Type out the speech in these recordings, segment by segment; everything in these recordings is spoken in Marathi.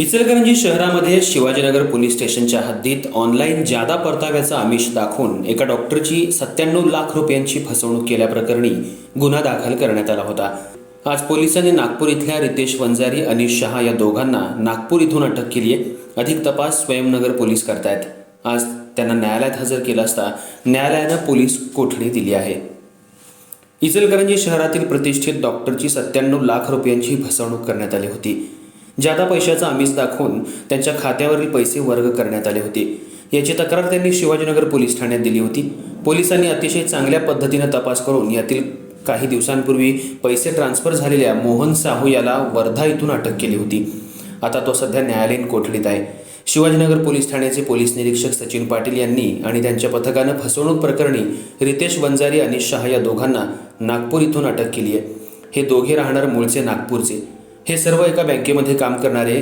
इचलकरंजी शहरामध्ये शिवाजीनगर पोलीस स्टेशनच्या हद्दीत ऑनलाईन जादा परताव्याचा आमिष दाखवून एका डॉक्टरची सत्त्याण्णव लाख रुपयांची फसवणूक केल्याप्रकरणी गुन्हा दाखल करण्यात आला होता. आज पोलिसांनी नागपूर इथल्या रितेश वंजारी अनिश शहा या दोघांना नागपूर इथून अटक केली आहे अधिक तपास स्वयंनगर पोलीस करतायत. आज त्यांना न्यायालयात हजर केला असता न्यायालयानं पोलीस कोठडी दिली आहे. इचलकरंजी शहरातील प्रतिष्ठित डॉक्टरची सत्त्याण्णव लाख रुपयांची फसवणूक करण्यात आली होती. जादा पैशाचा आमिष दाखवून त्यांच्या खात्यावरील पैसे वर्ग करण्यात आले होते. याची तक्रार त्यांनी शिवाजीनगर पोलीस ठाण्यात दिली होती. पोलिसांनी अतिशय चांगल्या पद्धतीनं तपास करून यातील काही दिवसांपूर्वी पैसे ट्रान्सफर झालेल्या मोहन साहू याला वर्धा इथून अटक केली होती. आता तो सध्या न्यायालयीन कोठडीत आहे. शिवाजीनगर पोलीस ठाण्याचे पोलीस निरीक्षक सचिन पाटील यांनी आणि त्यांच्या पथकानं फसवणूक प्रकरणी रितेश वंजारी आणि शहा या दोघांना नागपूर इथून अटक केली आहे. हे दोघे राहणार मूळचे नागपूरचे. हे सर्व एका बँकेमध्ये काम करणारे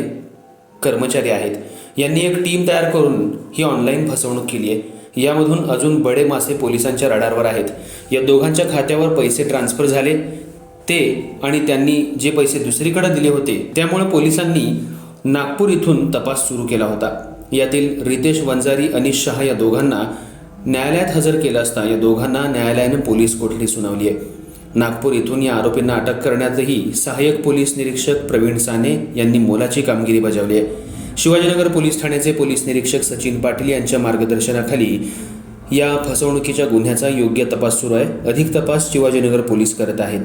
कर्मचारी आहेत. यांनी एक टीम तयार करून ही ऑनलाईन फसवणूक केली आहे. यामधून अजून बडे मासे पोलिसांच्या रडारवर आहेत. या दोघांच्या खात्यावर पैसे ट्रान्सफर झाले. ते आणि त्यांनी जे पैसे दुसरीकडे दिले होते त्यामुळे पोलिसांनी नागपूर इथून तपास सुरू केला होता. यातील रितेश वंजारी अनिश शहा या दोघांना न्यायालयात हजर केलं असता या दोघांना न्यायालयानं पोलीस कोठडी सुनावली आहे. नागपूर येथून या आरोपींना अटक करण्यातही सहाय्यक पोलीस निरीक्षक प्रवीण साने यांनी मोलाची कामगिरी बजावली आहे. शिवाजीनगर पोलीस ठाण्याचे पोलीस निरीक्षक सचिन पाटील यांच्या मार्गदर्शनाखाली या फसवणुकीच्या गुन्ह्याचा योग्य तपास सुरू आहे. अधिक तपास शिवाजीनगर पोलीस करत आहेत.